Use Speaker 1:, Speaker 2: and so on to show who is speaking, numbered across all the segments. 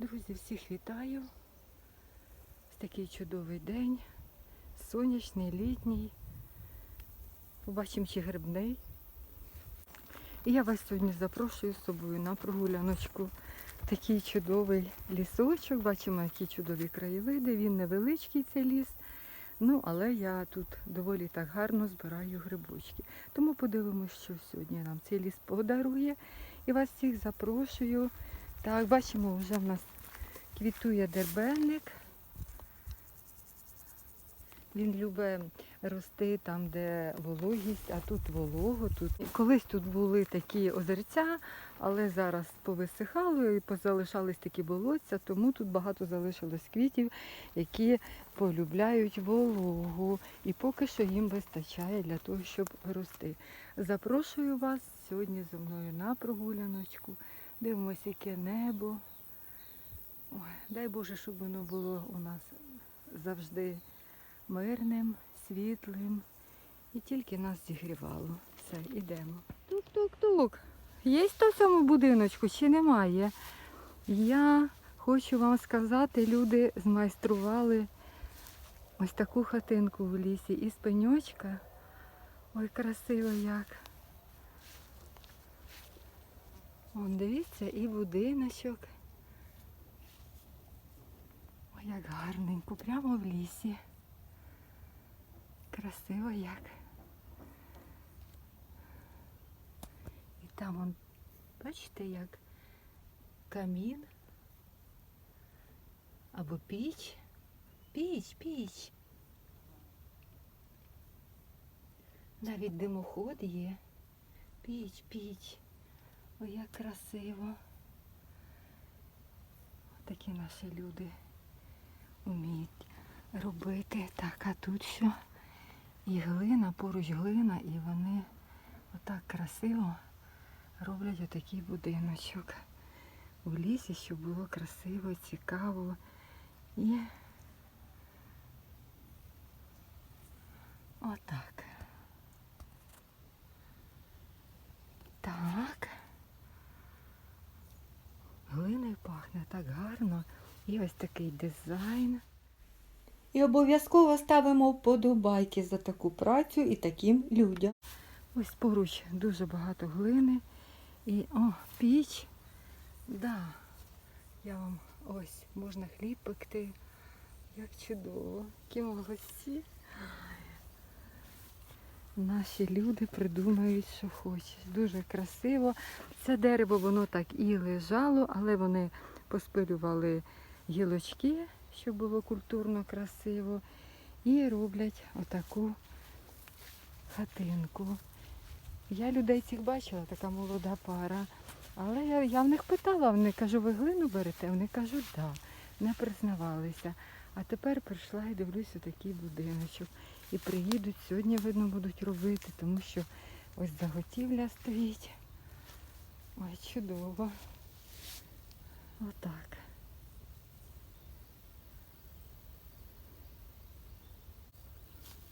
Speaker 1: Друзі, всіх вітаю. Ось такий чудовий день. Сонячний, літній. Побачимо, чи грибний. І я вас сьогодні запрошую з собою на прогуляночку. Такий чудовий лісочок. Бачимо, які чудові краєвиди. Він невеличкий цей ліс. Ну, але я тут доволі так гарно збираю грибочки. Тому подивимось, що сьогодні нам цей ліс подарує. І вас всіх запрошую. Так, бачимо, вже в нас квітує дербельник. Він любить рости там, де вологість, а тут волого. Тут. Колись тут були такі озерця, але зараз повисихало і позалишались такі болотця, тому тут багато залишилось квітів, які полюбляють вологу. І поки що їм вистачає для того, щоб рости. Запрошую вас сьогодні зі мною на прогуляночку. Дивимося, яке небо. Ой, дай Боже, щоб воно було у нас завжди мирним, світлим і тільки нас зігрівало. Все, ідемо. Тук-тук-тук. Є в цьому будиночку чи немає? Я хочу вам сказати, люди змайстрували ось таку хатинку в лісі із пеньочка. Ой, красиво як. Вон, дивіться, і будиночок. Ой, як гарненько, прямо в лісі. Красиво як. І там вон, бачите, як камін або піч. Піч, піч. Навіть димоход є. Піч, піч. Ой, як красиво. Такі наші люди вміють робити. Так, а тут що? І глина, поруч глина, і вони отак красиво роблять отакий будиночок. У лісі, щоб було красиво, цікаво. І отак. Так. Глиною пахне так гарно. І ось такий дизайн.
Speaker 2: І обов'язково ставимо вподобайки за таку працю і таким людям.
Speaker 1: Ось поруч дуже багато глини. І о, піч. Да. Я вам ось можна хліб пекти. Як чудово. Які молодці. Наші люди придумають, що хочеш. Дуже красиво. Це дерево, воно так і лежало, але вони поспилювали гілочки, щоб було культурно красиво. І роблять отаку хатинку. Я людей цих бачила, така молода пара. Але я, я в них питала, вони кажу, ви глину берете? Вони кажуть, так, да. не признавалися. А тепер прийшла і дивлюся такий будиночок. І приїдуть, сьогодні, видно, будуть робити, тому що ось заготівля стоїть. Ой, чудово. Отак.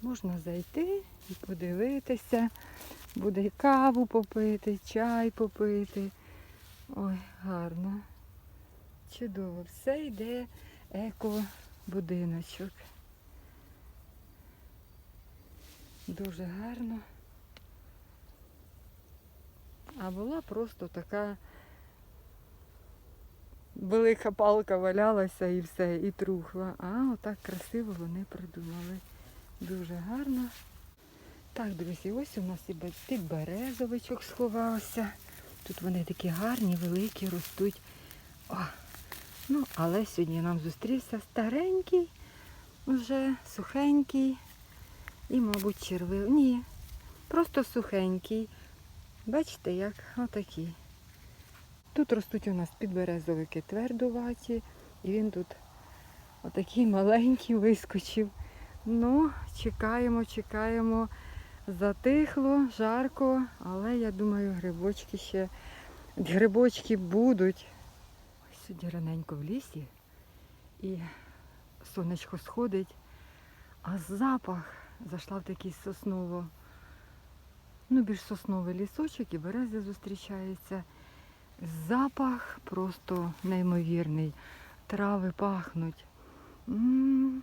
Speaker 1: Можна зайти і подивитися. Буде і каву попити, чай попити. Ой, гарно. Чудово. Все йде еко-будиночок. Дуже гарно. А була просто така велика палка валялася і все, і трухла. А отак красиво вони придумали. Дуже гарно. Так, друзі, ось у нас і підберезовичок сховався. Тут вони такі гарні, великі, ростуть. О, ну, але сьогодні нам зустрівся старенький, вже сухенький і, мабуть, червивий. Ні, просто сухенький. Бачите, як отакий. Тут ростуть у нас підберезовики твердуваті, і він тут отакий маленький вискочив. Ну, чекаємо, чекаємо. Затихло, жарко, але я думаю, грибочки ще грибочки будуть. Ось сьогодні раненько в лісі і сонечко сходить, а запах зайшла в такий сосново, ну більш сосновий лісочок і берези зустрічаються. Запах просто неймовірний. Трави пахнуть. М,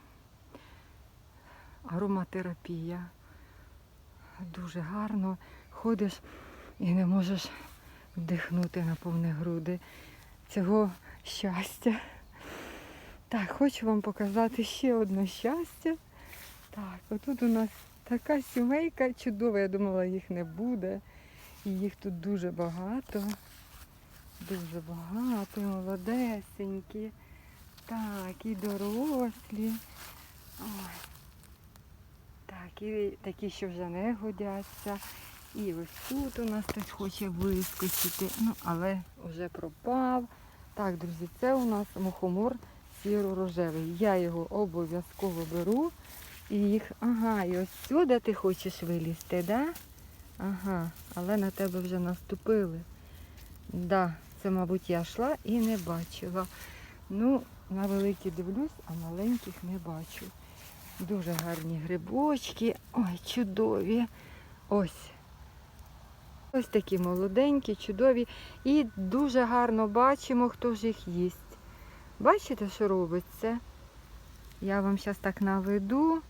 Speaker 1: Ароматерапія. Дуже гарно. Ходиш і не можеш вдихнути на повні груди цього щастя. Так, хочу вам показати ще одне щастя. Так, отут у нас така сімейка чудова. Я думала, їх не буде. І їх тут дуже багато. Дуже багато, молодесенькі. Так, і дорослі. Ой. Так, і такі, що вже не годяться. І ось тут у нас хтось хоче вискочити. Ну, але вже пропав. Так, друзі, це у нас мухомор сіро-рожевий. Я його обов'язково беру. І їх, ага, і ось сюди ти хочеш вилізти, да? Ага, але на тебе вже наступили. Да, це, мабуть, я йшла і не бачила. Ну, на великі дивлюсь, а маленьких не бачу. Дуже гарні грибочки. Ой, чудові. Ось. Ось такі молоденькі, чудові. І дуже гарно бачимо, хто ж їх їсть. Бачите, що робиться? Я вам зараз так наведу.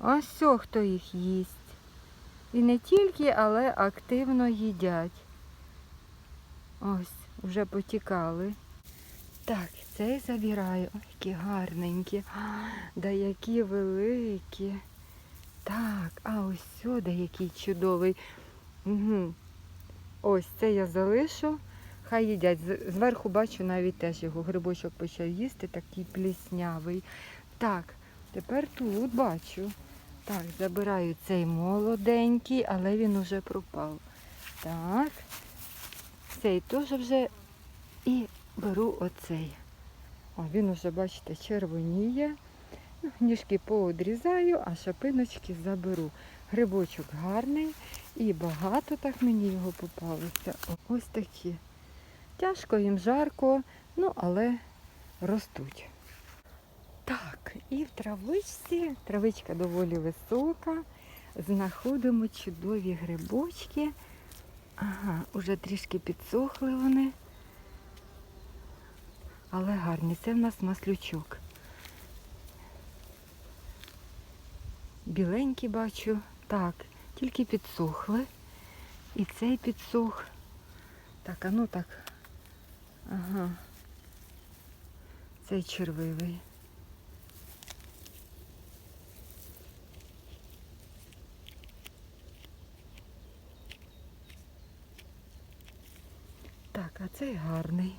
Speaker 1: Ось все, хто їх їсть. І не тільки, але активно їдять. Ось, вже потікали. Так, цей забираю. Ой, які гарненькі. А, Да які великі. Так, а ось сюди який чудовий. Угу. Ось це я залишу. Хай їдять. Зверху бачу навіть теж його грибочок почав їсти, такий пліснявий. Так, тепер тут бачу. Так, забираю цей молоденький, але він уже пропав. Так. Цей теж вже і беру оцей. О, він уже, бачите, червоніє. Ну, Ніжки поодрізаю, а шапиночки заберу. Грибочок гарний і багато так мені його попалося. Ось такі. Тяжко їм жарко, ну але ростуть. Так, і в травичці, травичка доволі висока, знаходимо чудові грибочки. Ага, уже трішки підсохли вони. Але гарні. Це в нас маслючок. Біленькі бачу. Так, тільки підсохли. І цей підсох. Так, а ну так. Ага. Цей червивий. Так, а цей гарний.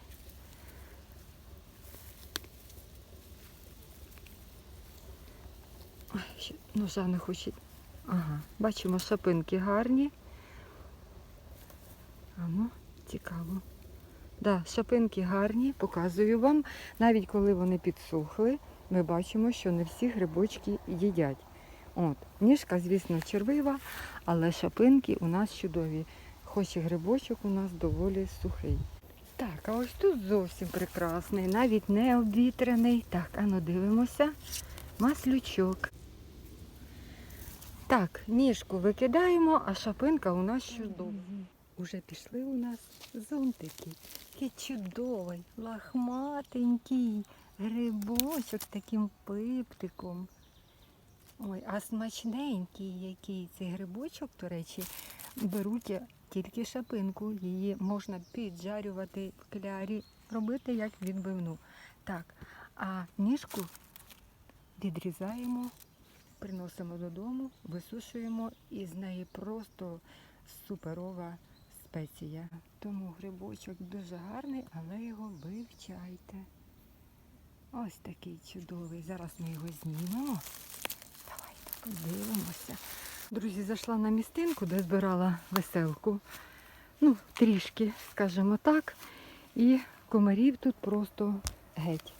Speaker 1: Ой, ножа не хоче. Ага, бачимо, шапинки гарні. А ну, цікаво. Да, шапинки гарні, показую вам. Навіть коли вони підсохли, ми бачимо, що не всі грибочки їдять. От, ніжка, звісно, червива, але шапинки у нас чудові. Хоч і грибочок у нас доволі сухий. Так, а ось тут зовсім прекрасний, навіть не обвітрений. Так, а ну дивимося. Маслючок. Так, ніжку викидаємо, а шапинка у нас чудова. Уже пішли у нас зонтики. Який чудовий, лахматенький грибочок з таким пиптиком. Ой, а смачненький який цей грибочок, до речі, беруть тільки шапинку. Її можна піджарювати в клярі, робити як відбивну. Так, а ніжку відрізаємо, приносимо додому, висушуємо і з неї просто суперова спеція. Тому грибочок дуже гарний, але його вивчайте. Ось такий чудовий. Зараз ми його знімемо. Давайте подивимося. Друзі, зайшла на містинку, де збирала веселку. Ну, трішки, скажімо так. І комарів тут просто геть.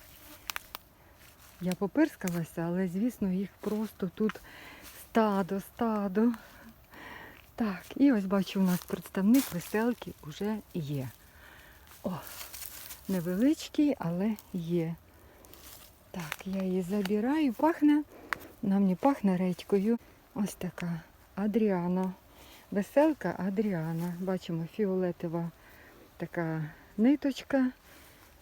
Speaker 1: Я попирскалася, але, звісно, їх просто тут стадо, стадо. Так, і ось бачу, у нас представник веселки вже є. О, невеличкий, але є. Так, я її забираю, пахне, нам не пахне редькою. Ось така Адріана. Веселка Адріана. Бачимо, фіолетова така ниточка.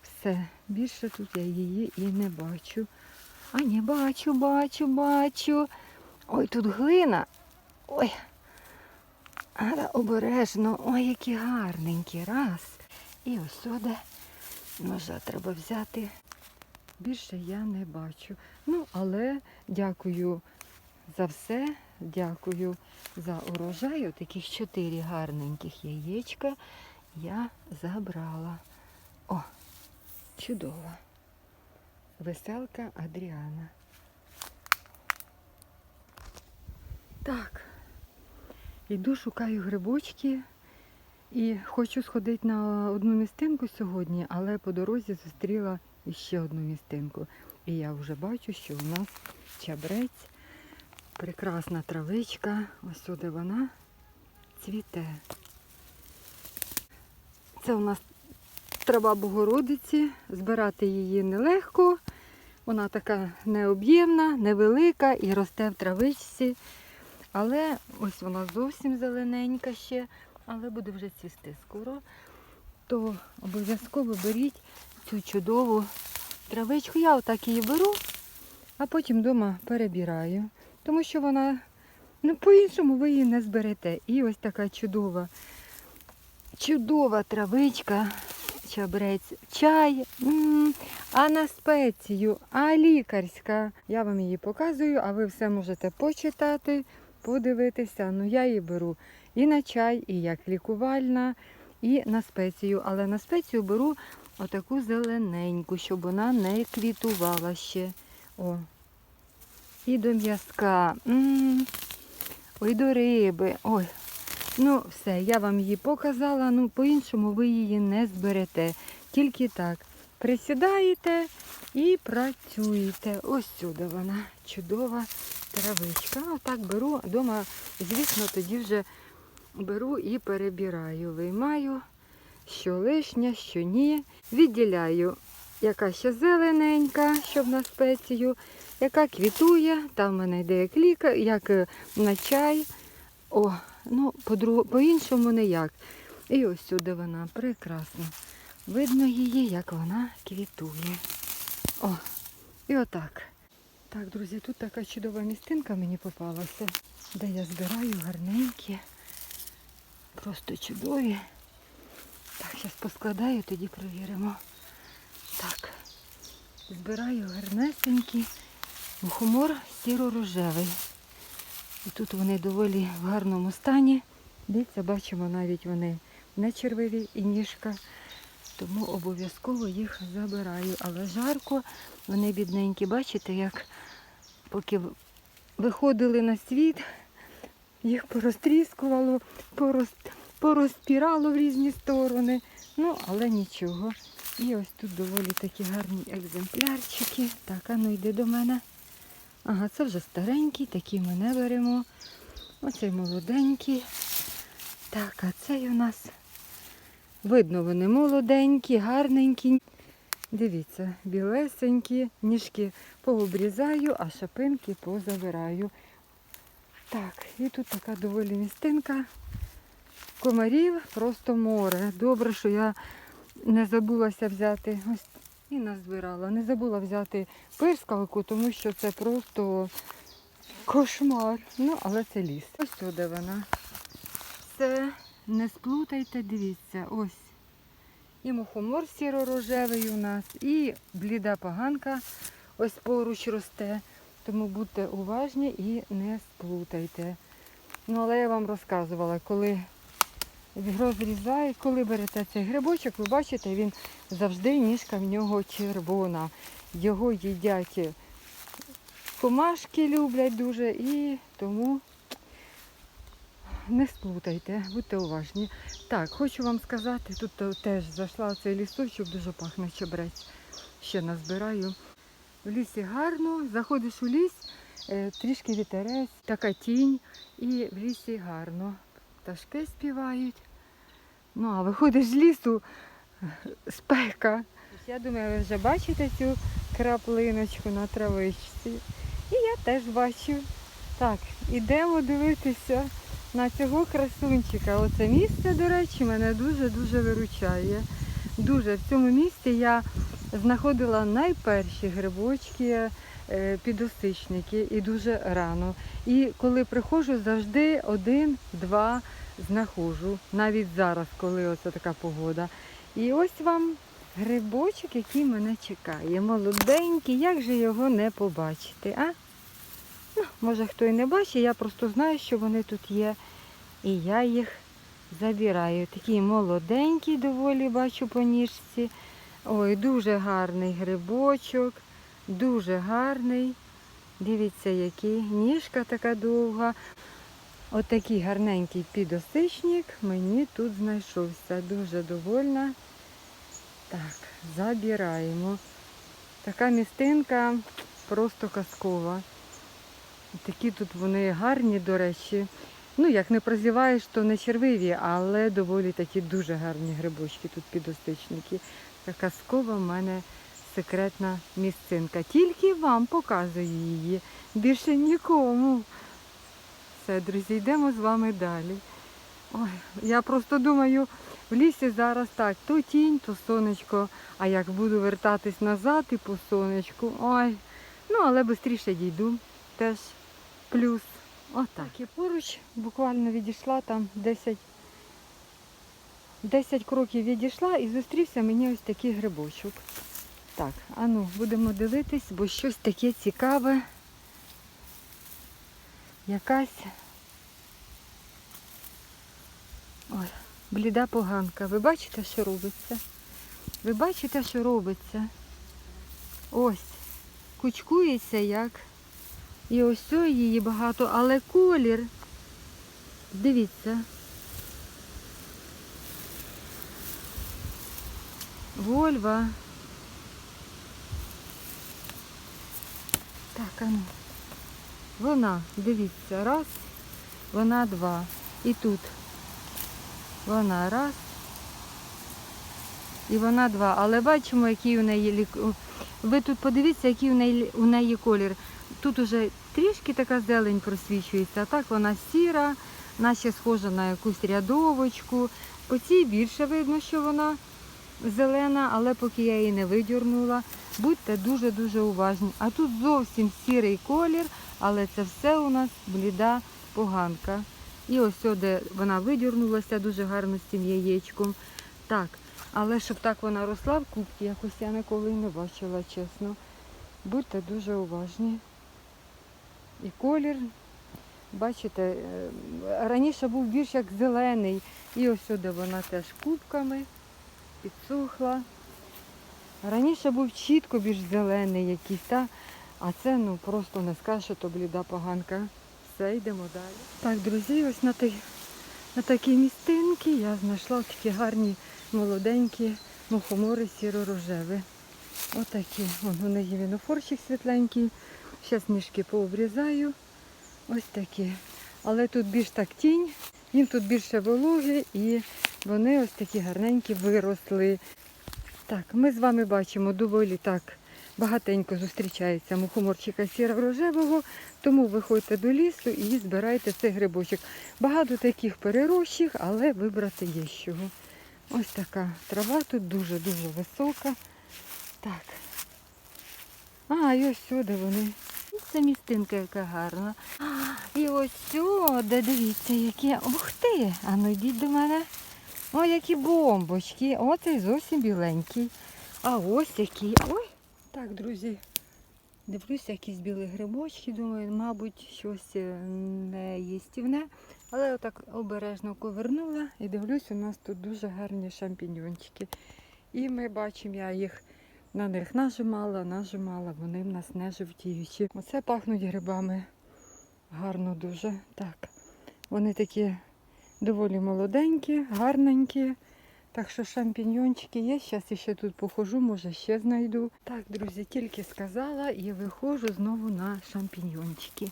Speaker 1: Все, більше тут я її і не бачу. А ні, бачу, бачу, бачу. Ой, тут глина. Ой. Але обережно. Ой, які гарненькі. Раз. І ось сюди. Ножа треба взяти. Більше я не бачу. Ну, але дякую за все. Дякую за урожай. Таких чотири гарненьких яєчка я забрала. О, чудово. Веселка Адріана. Так. Іду, шукаю грибочки і хочу сходити на одну містинку сьогодні, але по дорозі зустріла ще одну містинку. І я вже бачу, що у нас чабрець, прекрасна травичка. Ось сюди вона цвіте. Це у нас трава Богородиці. Збирати її нелегко. Вона така необ'ємна, невелика і росте в травичці. Але ось вона зовсім зелененька ще, але буде вже цвісти скоро. То обов'язково беріть цю чудову травичку. Я отак її беру, а потім вдома перебираю. Тому що вона, ну, по-іншому ви її не зберете. І ось така чудова, чудова травичка, чабрець, чай, м, а на спецію, а лікарська. Я вам її показую, а ви все можете почитати, подивитися. Ну я її беру і на чай, і як лікувальна, і на спецію. Але на спецію беру отаку зелененьку, щоб вона не квітувала ще. О. І до м'язка. Ой, до риби. Ой. Ну, все, я вам її показала. Ну, по-іншому ви її не зберете. Тільки так. Присідаєте і працюєте. Ось сюди вона. Чудова травичка. Отак беру. Дома, звісно, тоді вже беру і перебираю. Виймаю, що лишнє, що ні. Відділяю, яка ще зелененька, щоб на спецію, яка квітує. Там в мене йде як ліка, як е, на чай. О, ну, по-іншому ніяк. І ось сюди вона прекрасно. Видно її, як вона квітує. О, і отак. Так, друзі, тут така чудова містинка мені попалася, де я збираю гарненькі, просто чудові. Так, зараз поскладаю, тоді провіримо. Так, збираю гарнесенькі мухомор сіро-рожевий. І тут вони доволі в гарному стані. Дивіться, бачимо, навіть вони не червиві і ніжка. Тому обов'язково їх забираю. Але жарко, вони бідненькі, бачите, як поки виходили на світ, їх порозтріскувало, пороз, порозпірало в різні сторони. Ну, але нічого. І ось тут доволі такі гарні екземплярчики. Так, а ну йди до мене. Ага, це вже старенький, такі ми не беремо. Оцей молоденький. Так, а цей у нас видно, вони молоденькі, гарненькі. Дивіться, білесенькі, ніжки пообрізаю, а шапинки позабираю. Так, і тут така доволі містинка. Комарів просто море. Добре, що я не забулася взяти. Ось і назбирала. Не забула взяти пирскалку, тому що це просто кошмар. Ну, але це ліс. Ось сюди вона. Все, не сплутайте, дивіться, ось. І мухомор сіро-рожевий у нас, і бліда поганка ось поруч росте. Тому будьте уважні і не сплутайте. Ну, але я вам розказувала, коли розрізають, коли берете цей грибочок, ви бачите, він завжди ніжка в нього червона. Його їдять комашки люблять дуже і тому не сплутайте, будьте уважні. Так, хочу вам сказати, тут теж зайшла цей лісочок, дуже пахне чебрець. Ще назбираю. В лісі гарно, заходиш у ліс, е, трішки вітерець, така тінь, і в лісі гарно. Пташки співають. Ну, а виходиш з лісу, спека. Я думаю, ви вже бачите цю краплиночку на травичці. І я теж бачу. Так, ідемо дивитися на цього красунчика. Оце місце, до речі, мене дуже-дуже виручає. Дуже в цьому місці я знаходила найперші грибочки, е, підосичники і дуже рано. І коли приходжу, завжди один-два знаходжу. Навіть зараз, коли оце така погода. І ось вам грибочок, який мене чекає. Молоденький, як же його не побачити, а? Ну, може хто і не бачить, я просто знаю, що вони тут є. І я їх забираю. Такий молоденький, доволі бачу по ніжці. Ой, дуже гарний грибочок, дуже гарний. Дивіться, який. Ніжка така довга. Отакий гарненький підосичник мені тут знайшовся. Дуже довольна. Так, забираємо. Така містинка просто казкова. Такі тут вони гарні, до речі. Ну, як не прозіваєш, то не червиві, але доволі такі дуже гарні грибочки тут підостичники. Казкова в мене секретна місцинка. Тільки вам показую її. Більше нікому. Все, друзі, йдемо з вами далі. Ой, я просто думаю, в лісі зараз так, то тінь, то сонечко. А як буду вертатись назад і по сонечку, ой. Ну, але швидше дійду. Теж плюс. Отак. І поруч буквально відійшла там 10, 10 кроків відійшла і зустрівся мені ось такий грибочок. Так, а ну, будемо дивитись, бо щось таке цікаве. Якась ой, бліда поганка. Ви бачите, що робиться? Ви бачите, що робиться? Ось, кучкується як. І ось її багато, але колір. Дивіться. Вольва. Так, а ну. Вона, дивіться, раз, вона два. І тут вона раз. І вона два. Але бачимо, який у неї. Ви тут подивіться, який у неї, у неї колір. Тут уже трішки така зелень просвічується, а так вона сіра, наче схожа на якусь рядовочку. По цій більше видно, що вона зелена, але поки я її не видірнула, будьте дуже-дуже уважні. А тут зовсім сірий колір, але це все у нас бліда поганка. І ось де вона видірнулася дуже гарно з цим яєчком. Так, але щоб так вона росла в кубці, якось я ніколи не бачила, чесно. Будьте дуже уважні. І колір, бачите, е, раніше був більш як зелений. І ось сюди вона теж кубками підсохла. Раніше був чітко більш зелений якийсь, та? А це ну просто не скажеш, що то бліда поганка. Все, йдемо далі. Так, друзі, ось на, той, на такій містинці я знайшла такі гарні молоденькі мухомори сіро-рожеві. Отакі. Вон у неї вінофорчик світленький. Зараз ніжки пообрізаю. Ось такі. Але тут більш так тінь, їм тут більше вологи і вони ось такі гарненькі виросли. Так, ми з вами бачимо доволі так багатенько зустрічається мухоморчика сіро-рожевого, тому виходьте до лісу і збирайте цей грибочок. Багато таких перерощих, але вибрати є з чого. Ось така трава тут дуже-дуже висока. Так. А, і ось сюди вони. Це містинка яка гарна. А, і ось сюди, дивіться, які. Ух ти! А ну йдіть до мене. О, які бомбочки. Оцей зовсім біленький. А ось який. Ой. Так, друзі. Дивлюся, якісь білі грибочки, думаю, мабуть, щось е, не їстівне. Але отак обережно ковернула і дивлюсь, у нас тут дуже гарні шампіньончики. І ми бачимо, я їх на них нажимала, нажимала, вони в нас не жовтіючі. Оце пахнуть грибами. Гарно дуже. Так. Вони такі доволі молоденькі, гарненькі. Так що шампіньончики є. Зараз ще тут похожу, може ще знайду. Так, друзі, тільки сказала і виходжу знову на шампіньончики.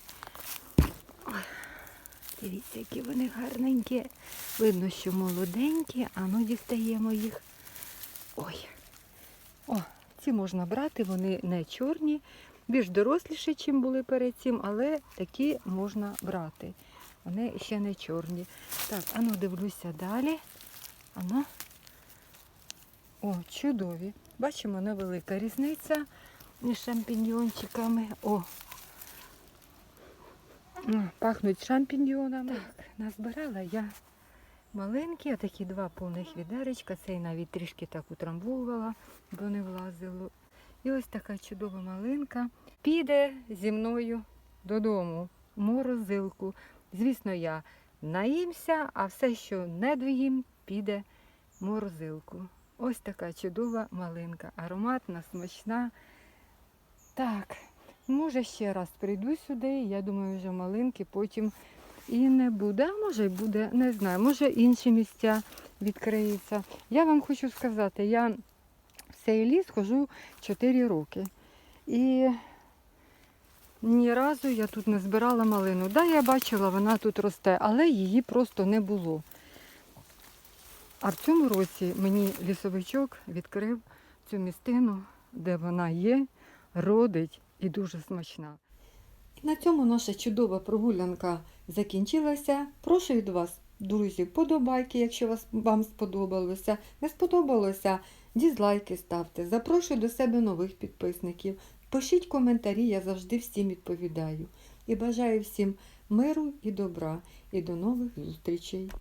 Speaker 1: Дивіться, які вони гарненькі. Видно, що молоденькі, а ну дістаємо їх. Ой. О, ці можна брати, вони не чорні, більш доросліші, ніж були перед цим, але такі можна брати. Вони ще не чорні. Так, ану дивлюся далі. Ану. О, чудові. Бачимо, невелика різниця між шампіньйончиками. О. Пахнуть шампіньйонами. Так, назбирала я маленькі, а такі два повних відеречка. Цей навіть трішки так утрамбовувала, бо не влазило. І ось така чудова малинка піде зі мною додому, в морозилку. Звісно, я наїмся, а все, що не доїм, піде в морозилку. Ось така чудова малинка, ароматна, смачна. Так, може ще раз прийду сюди, я думаю, вже малинки потім і не буде, а може й буде, не знаю, може інші місця відкриються. Я вам хочу сказати, я в цей ліс хожу 4 роки. І ні разу я тут не збирала малину. Да, я бачила, вона тут росте, але її просто не було. А в цьому році мені лісовичок відкрив цю містину, де вона є, родить і дуже смачна.
Speaker 2: На цьому наша чудова прогулянка закінчилася. Прошу від вас, друзі, подобайки, якщо вам сподобалося. Не сподобалося, дізлайки ставте. Запрошую до себе нових підписників. Пишіть коментарі, я завжди всім відповідаю. І бажаю всім миру і добра. І до нових зустрічей.